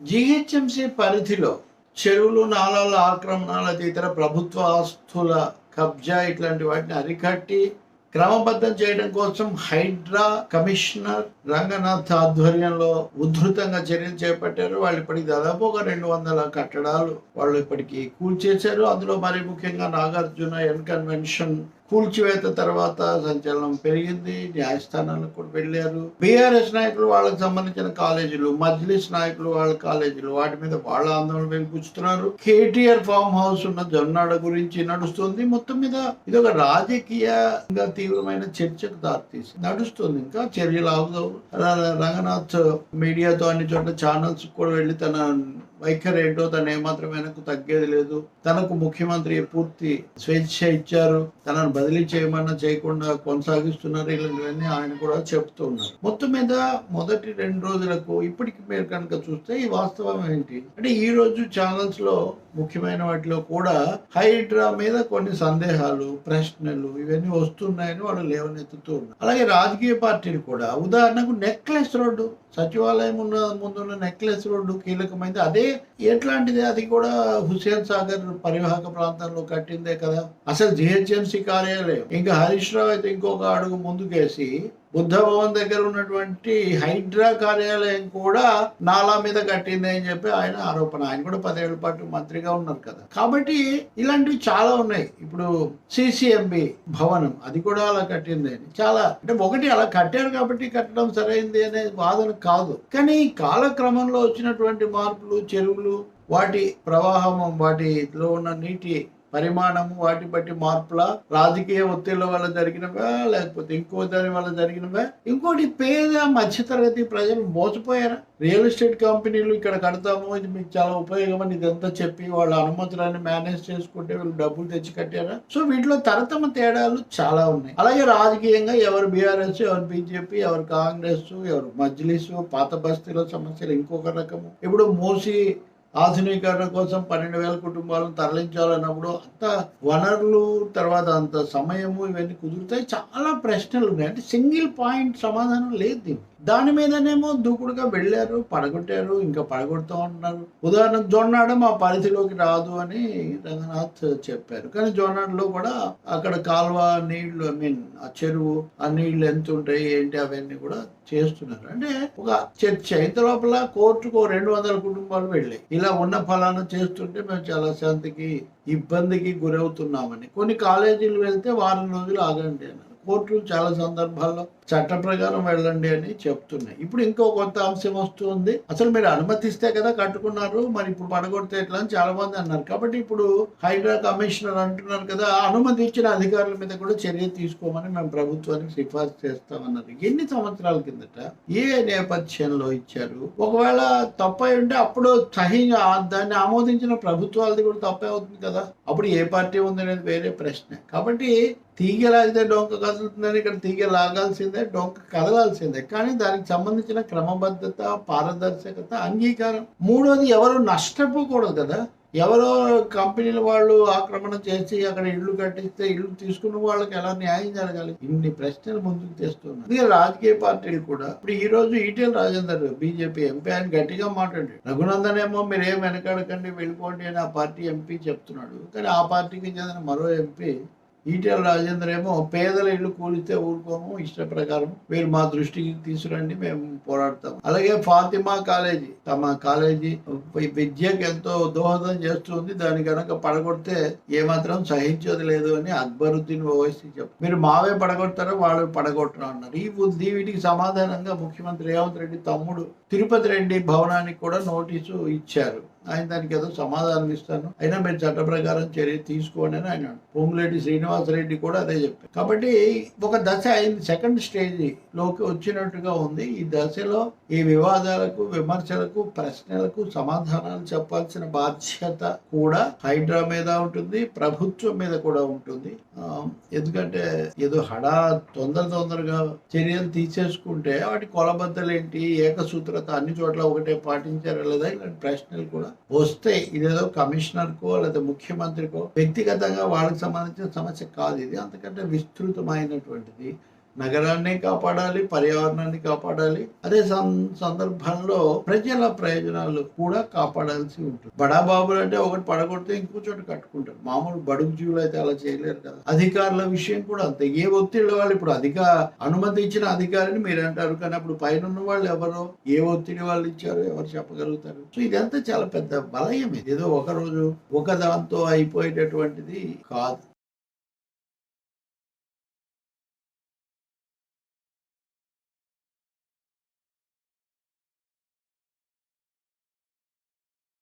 GHMC పరిధిలో చెరువులు నాలాల ఆక్రమణాల ఇతర ప్రభుత్వ ఆస్తుల కబ్జా ఇట్లాంటి వాటిని అరికట్టి క్రమబద్ధం చేయడం కోసం హైడ్రా కమిషనర్ రంగనాథ్ ఆధ్వర్యంలో ఉధృతంగా చర్యలు చేపట్టారు. వాళ్ళు ఇప్పటికి దాదాపు ఒక రెండు వందల కట్టడాలు వాళ్ళు ఇప్పటికి కూల్చేశారు. అందులో మరి ముఖ్యంగా నాగార్జున ఎన్ కన్వెన్షన్ కూల్చివేత తర్వాత సంచలనం పెరిగింది న్యాయస్థానాలకు కూడా వెళ్ళారు. బీఆర్ఎస్ నాయకులు వాళ్ళకి సంబంధించిన కాలేజీలు మజ్లిస్ నాయకులు వాళ్ళ కాలేజీలు వాటి మీద వాళ్ళ ఆందోళన వెలిపుచ్చుతున్నారు కేటీఆర్ ఫామ్ హౌస్ ఉన్న జొన్నాడ గురించి నడుస్తుంది. మొత్తం మీద ఇది ఒక రాజకీయంగా తీవ్రమైన చర్చకు దారితీసి నడుస్తుంది ఇంకా చర్యలు ఆగుదావు రంగనాథ్ మీడియాతో అన్ని చోట్ల ఛానల్స్ కూడా వెళ్ళి తన వైఖరి ఏంటో తను ఏమాత్రం వెనక్కు తగ్గేది లేదు. తనకు ముఖ్యమంత్రి పూర్తి స్వేచ్ఛ ఇచ్చారు. తనను బదిలీ చేయమన్నా చేయకుండా కొనసాగిస్తున్నారు. ఇలాంటివన్నీ ఆయన కూడా చెప్తూ ఉన్నారు. మొత్తం మీద మొదటి రెండు రోజులకు ఇప్పటికి మీరు కనుక చూస్తే ఈ వాస్తవం ఏంటి? అంటే ఈ రోజు ఛానల్స్లో ముఖ్యమైన వాటిలో కూడా హైడ్రా మీద కొన్ని సందేహాలు ప్రశ్నలు ఇవన్నీ వస్తున్నాయని వాళ్ళు లేవనెత్తుతూ ఉన్నారు. అలాగే రాజకీయ పార్టీలు కూడా. ఉదాహరణకు నెక్లెస్ రోడ్డు. సచివాలయం ఉన్న ముందున్న నెక్లెస్ రోడ్డు కీలకమైంది. అదే ఎట్లాంటిది? అది కూడా హుసేన్ సాగర్ పరివాహక ప్రాంతంలో కట్టిందే కదా. అసలు జిహెచ్ఎంసీ కార్యాలయం. ఇంకా హరీష్ రావు అయితే ఇంకొక అడుగు ముందుకేసి బుద్ధ భవన్ దగ్గర ఉన్నటువంటి హైడ్రా కార్యాలయం కూడా నాలా మీద కట్టింది అని చెప్పి ఆయన ఆరోపణ. ఆయన కూడా పదేళ్ళ పాటు మంత్రిగా ఉన్నారు కదా. కాబట్టి ఇలాంటివి చాలా ఉన్నాయి. ఇప్పుడు సిసిఎంబి భవనం అది కూడా అలా కట్టింది అని. చాలా అంటే ఒకటి అలా కట్టారు కాబట్టి కట్టడం సరైంది అనే వాదన కాదు. కానీ కాలక్రమంలో వచ్చినటువంటి మార్పులు చెరువులు వాటి ప్రవాహం వాటిలో ఉన్న నీటి పరిమాణము వాటి బట్టి మార్పుల రాజకీయ ఒత్తిళ్ళ వల్ల జరిగినవా లేకపోతే ఇంకో దాని వల్ల జరిగినవా? ఇంకోటి పేద మధ్యతరగతి ప్రజలు మోసపోయారా? రియల్ ఎస్టేట్ కంపెనీలు ఇక్కడ కడతాము ఇది మీకు చాలా ఉపయోగం అని ఇదంతా చెప్పి వాళ్ళ అనుమతులన్నీ మేనేజ్ చేసుకుంటే వీళ్ళు డబ్బులు తెచ్చి కట్టారా? సో వీటిలో తరతమ తేడాలు చాలా ఉన్నాయి. అలాగే రాజకీయంగా ఎవరు బీఆర్ఎస్ ఎవరు బీజేపీ ఎవరు కాంగ్రెస్ ఎవరు మజ్లిస్ పాత బస్తీల సమస్యలు ఇంకొక రకము. ఇప్పుడు మూసి ఆధునీకరణ కోసం పన్నెండు వేల కుటుంబాలను తరలించాలన్నప్పుడు అంత వనరులు తర్వాత అంత సమయము ఇవన్నీ కుదురుతాయి. చాలా ప్రశ్నలు ఉన్నాయి. అంటే సింగిల్ పాయింట్ సమాధానం లేదు దీనికి. దాని మీదనేమో దూకుడుగా వెళ్ళారు పడగొట్టారు ఇంకా పడగొడుతూ ఉంటున్నారు ఉదాహరణకు జొన్నాడ మా పరిధిలోకి రాదు అని రంగనాథ్ చెప్పారు. కానీ జొన్నాడలో కూడా అక్కడ కాలువ నీళ్ళు ఐ మీన్ ఆ చెరువు ఆ నీళ్ళు ఎంత ఉంటాయి ఏంటి అవన్నీ కూడా చేస్తున్నారు. అంటే ఒక చర్చ. ఇంత లోపల కోర్టుకు రెండు వందల కుటుంబాలు వెళ్ళాయి. ఇలా ఉన్న ఫలానా చేస్తుంటే మేము చాలా శాంతికి ఇబ్బందికి గురవుతున్నామని. కొన్ని కాలేజీలు వెళ్తే వారం రోజులు ఆగండి అన్నారు. కోర్టులు చాలా సందర్భాల్లో చట్ట ప్రకారం వెళ్ళండి అని చెప్తున్నాయి. ఇప్పుడు ఇంకో కొత్త అంశం వస్తుంది అసలు మీరు అనుమతిస్తే కదా కట్టుకున్నారు మరి ఇప్పుడు పడగొడితే ఎట్లా అని చాలా మంది అన్నారు. కాబట్టి ఇప్పుడు హైడ్రా కమిషనర్ అంటున్నారు కదా అనుమతి ఇచ్చిన అధికారుల మీద కూడా చర్య తీసుకోమని మేము ప్రభుత్వానికి సిఫార్సు చేస్తామన్నారు. ఎన్ని సంవత్సరాల కిందట ఏ నేపథ్యంలో ఇచ్చారు? ఒకవేళ తప్పై ఉంటే అప్పుడు సహింగా దాన్ని ఆమోదించిన ప్రభుత్వాలది కూడా తప్పే అవుతుంది కదా. అప్పుడు ఏ పార్టీ ఉంది అనేది వేరే ప్రశ్న. కాబట్టి తీగ లాగితే డొంక కదులుతుందని ఇక్కడ తీగ లాగాల్సిందే డొంక కదలాల్సిందే. కానీ దానికి సంబంధించిన క్రమబద్ధత పారదర్శకత అంగీకారం. మూడోది ఎవరు నష్టపోకూడదు కదా. ఎవరో కంపెనీల వాళ్ళు ఆక్రమణ చేసి అక్కడ ఇల్లు కట్టిస్తే ఇల్లు తీసుకున్న వాళ్ళకి ఎలా న్యాయం జరగాలి? ఇన్ని ప్రశ్నలు ముందుకు తెస్తున్నారు. అందుకే రాజకీయ పార్టీలు కూడా. ఇప్పుడు ఈ రోజు ఈటెల్ రాజేందర్ బీజేపీ ఎంపీ ఆయన గట్టిగా మాట్లాడాడు. రఘునందన్ ఏమో మీరేం ఏం వెనకాడకండి వెళ్ళిపోండి అని ఆ పార్టీ ఎంపీ చెప్తున్నాడు. కానీ ఆ పార్టీకి చెందిన మరో ఎంపీ ఈటెల రాజేందర్ ఏమో పేదల ఇల్లు కూలితే ఊరుకోము ఇష్ట ప్రకారం మీరు మా దృష్టికి తీసుకురండి మేము పోరాడతాం అలాగే ఫాతిమా కాలేజీ తమ కాలేజీ విద్యకు ఎంతో దోహదం చేస్తుంది దాని కనుక పడగొడితే ఏమాత్రం సహించేది లేదు అని అక్బరుద్దీన్ ఓవైసీ చెప్పారు మీరు మావే పడగొడతారో వాళ్ళు పడగొట్టరు అన్నారు. ఈ బుద్ధి వీటికి సమాధానంగా ముఖ్యమంత్రి రేవంత్ రెడ్డి తమ్ముడు తిరుపతి రెడ్డి భవనానికి కూడా నోటీసు ఇచ్చారు. ఆయన దానికి ఏదో సమాధానం ఇస్తాను. అయినా మీరు చట్ట ప్రకారం చర్య తీసుకోండి అని ఆయన పొంగులేటి శ్రీనివాసరెడ్డి కూడా అదే చెప్పారు. కాబట్టి ఒక దశ అయింది. సెకండ్ స్టేజ్లోకి వచ్చినట్టుగా ఉంది. ఈ దశలో ఈ వివాదాలకు విమర్శలకు ప్రశ్నలకు సమాధానాలు చెప్పాల్సిన బాధ్యత కూడా హైడ్రా మీద ఉంటుంది. ప్రభుత్వం మీద కూడా ఉంటుంది. ఎందుకంటే ఏదో హడా తొందర తొందరగా చర్యలు తీసేసుకుంటే వాటి కొలబద్దలేంటి? ఏకసూత్రత అన్ని చోట్ల ఒకటే పాటించారా లేదా? ఇలాంటి ప్రశ్నలు కూడా వస్తే ఇదేదో కమిషనర్కో లేదా ముఖ్యమంత్రికో వ్యక్తిగతంగా వాళ్ళకి సంబంధించిన సమస్య కాదు. ఇది అంతకంటే విస్తృతమైనటువంటిది. నగరాన్ని కాపాడాలి పర్యావరణాన్ని కాపాడాలి. అదే సందర్భంలో ప్రజల ప్రయోజనాలు కూడా కాపాడాల్సి ఉంటుంది. బడాబాబులు అంటే ఒకటి పడగొడితే ఇంకో చోట కట్టుకుంటారు. మామూలు బడుగు జీవులు అయితే అలా చేయలేరు కదా. అధికారుల విషయం కూడా అంతే. ఏ ఒత్తిడి వాళ్ళు ఇప్పుడు అధిక అనుమతి ఇచ్చిన అధికారిని మీరు అంటారు కానీ అప్పుడు పైన ఉన్న వాళ్ళు ఎవరో ఏ ఒత్తిడి వాళ్ళు ఇచ్చారో ఎవరు చెప్పగలుగుతారు? సో ఇదంతా చాలా పెద్ద బలయం ఇది ఏదో ఒక రోజు ఒక దాంతో అయిపోయేటటువంటిది కాదు.